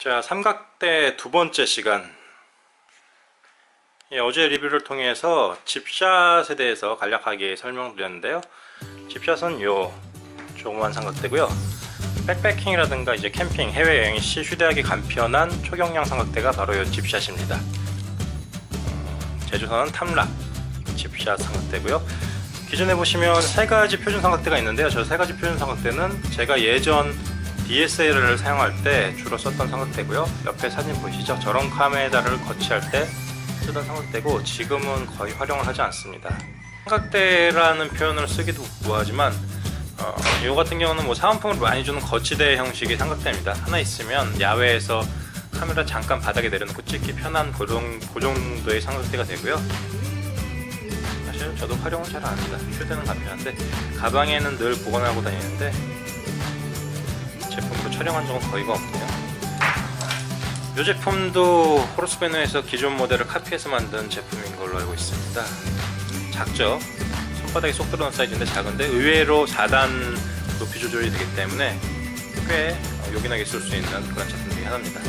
자, 삼각대 두 번째 시간. 예, 어제 리뷰를 통해서 집샷에 대해서 간략하게 설명드렸는데요. 집샷은 요 조그만 삼각대고요. 백패킹이라든가 이제 캠핑, 해외여행 시 휴대하기 간편한 초경량 삼각대가 바로 요 집샷입니다. 음, 제조사는 탐락 집샷 삼각대고요. 기존에 보시면 세 가지 표준 삼각대가 있는데요. 저 세 가지 표준 삼각대는 제가 예전 DSLR을 사용할 때 주로 썼던 삼각대고요. 옆에 사진 보이시죠? 저런 카메라를 거치할 때 쓰던 삼각대고 지금은 거의 활용을 하지 않습니다. 삼각대라는 표현을 쓰기도 우아하지만 어, 이 같은 경우는 뭐 사은품을 많이 주는 거치대 형식의 삼각대입니다. 하나 있으면 야외에서 카메라 잠깐 바닥에 내려놓고 찍기 편한 그 정- 그 정도의 삼각대가 되고요. 사실 저도 활용을 잘 안 합니다. 휴대는 간편한데 가방에는 늘 보관하고 다니는데 제품으로 촬영한 적은 거의가 없네요. 이 제품도 호르스베너에서 기존 모델을 카피해서 만든 제품인 걸로 알고 있습니다. 작죠? 손바닥에 쏙 들어오는 사이즈인데 작은데 의외로 4단 높이 조절이 되기 때문에 꽤 어, 요긴하게 쓸 수 있는 그런 제품 중에 하나입니다.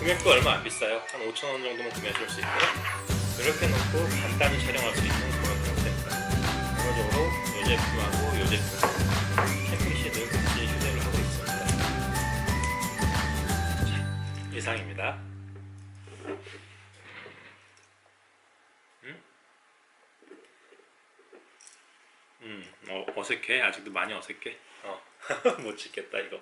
금액도 얼마 안 비싸요. 한 5,000원 정도면 구매하실 수 있고요. 이렇게 놓고 간단히 촬영할 수 있는 그런 형태입니다. 결과적으로 이 제품 이상입니다. 음? 음, 어, 어색해. 아직도 많이 어색해. 어, 못 찍겠다 이거.